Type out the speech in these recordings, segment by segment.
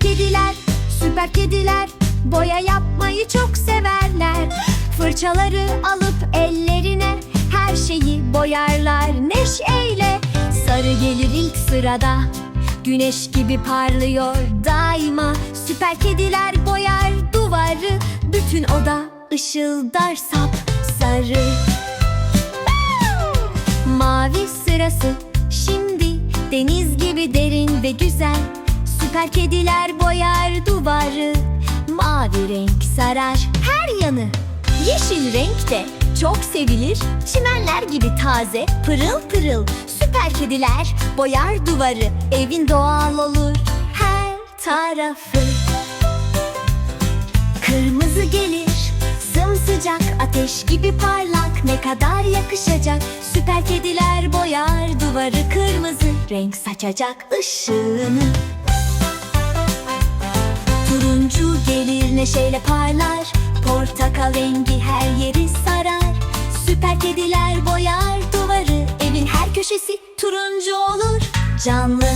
Kediler, süper kediler boya yapmayı çok severler. Fırçaları alıp ellerine her şeyi boyarlar neşeyle. Sarı gelir ilk sırada. Güneş gibi parlıyor daima. Süper kediler boyar duvarı. Bütün oda ışıldar sap sarı. Mavi sırası şimdi deniz gibi derin ve güzel Süper kediler boyar duvarı Mavi renk sarar her yanı. Yeşil renk de çok sevilir Çimenler gibi taze pırıl pırıl. Süper kediler boyar duvarı Evin doğal olur her tarafı. Kırmızı gelir Sımsıcak ateş gibi parlak Ne kadar yakışacak. Süper kediler boyar duvarı kırmızı Renk saçacak ışığını neşeyle parlar. Portakal rengi her yeri sarar. Süper kediler boyar duvarı. Evin her köşesi turuncu olur. Canlı.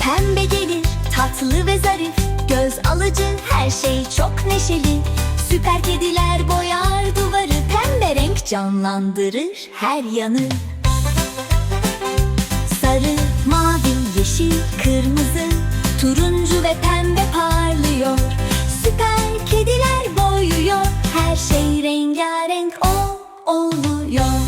Pembe gelir tatlı ve zarif. Göz alıcı her şey çok neşeli. Süper kediler boyar duvarı. Pembe renk canlandırır her yanı. Sarı, mavi, yeşil, kırmızı. Turuncu ve pembe parlıyor Her şey rengarenk o oluyor